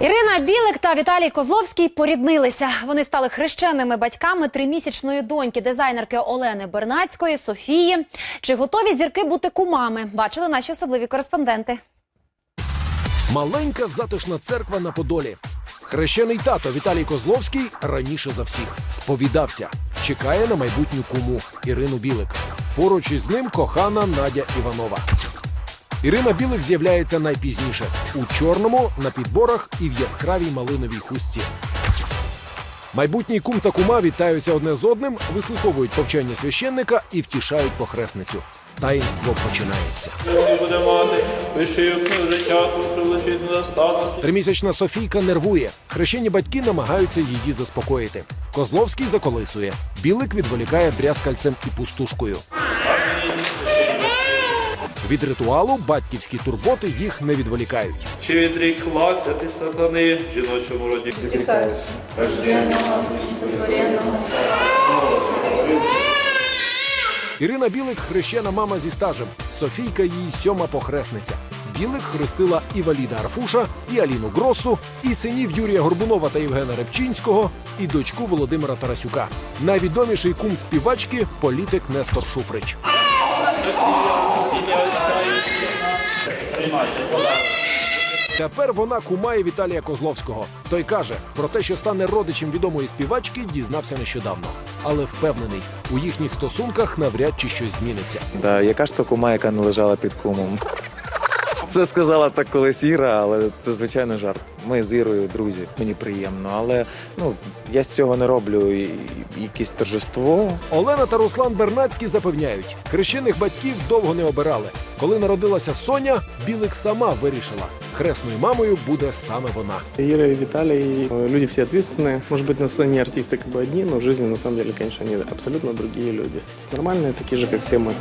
Ірина Білик та Віталій Козловський поріднилися. Вони стали хрещеними батьками тримісячної доньки дизайнерки Олени Бернацької Софії. Чи готові зірки бути кумами? Бачили наші особливі кореспонденти. Маленька затишна церква на Подолі. Хрещений тато Віталій Козловський раніше за всіх сповідався. Чекає на майбутню куму Ірину Білик. Поруч із ним кохана Надя Іванова. Ірина Білик з'являється найпізніше у чорному, на підборах і в яскравій малиновій хустці. Майбутній кум та кума вітаються одне з одним, вислуховують повчання священника і втішають похресницю. Таїнство починається. Тримісячна Софійка нервує. Хрещені батьки намагаються її заспокоїти. Козловський заколисує. Білик відволікає брязкальцем і пустушкою. Від ритуалу батьківські турботи їх не відволікають. Чи відріклася ти сатани в жіночому роді? Ірина Білик хрещена мама зі стажем. Софійка її сьома похресниця. Білик хрестила і Валіда Арфуша, і Аліну Гросу, і синів Юрія Горбунова та Євгена Репчинського, і дочку Володимира Тарасюка. Найвідоміший кум співачки політик Нестор Шуфрич. Тепер вона кумає Віталія Козловського. Той каже, про те, що стане родичем відомої співачки, дізнався нещодавно. Але впевнений, у їхніх стосунках навряд чи щось зміниться. Да, яка ж то кума, яка не лежала під кумом. Це сказала так колись Іра, але це звичайно жарт. Ми з Ірою друзі, мені приємно, але ну я з цього не роблю і- і- якесь торжество. Олена та Руслан Бернацький запевняють, хрещених батьків довго не обирали. Коли народилася Соня, Білик сама вирішила. Хресною мамою буде саме вона. Ира и Виталий, э, люди все ответственные. Может быть, на сцене артисты как бы одни, но в жизни, на самом деле, конечно, они абсолютно другие люди. То есть нормальные, такие же, как все мы.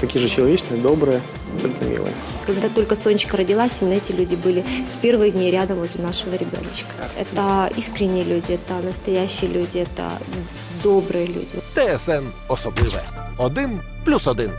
Такие же человечные, добрые, абсолютно милые. Когда только Сонечка родилась, именно эти люди были с первых дней рядом возле нашего ребеночка. Это искренние люди, это настоящие люди, это добрые люди. ТСН особливе. Один плюс один.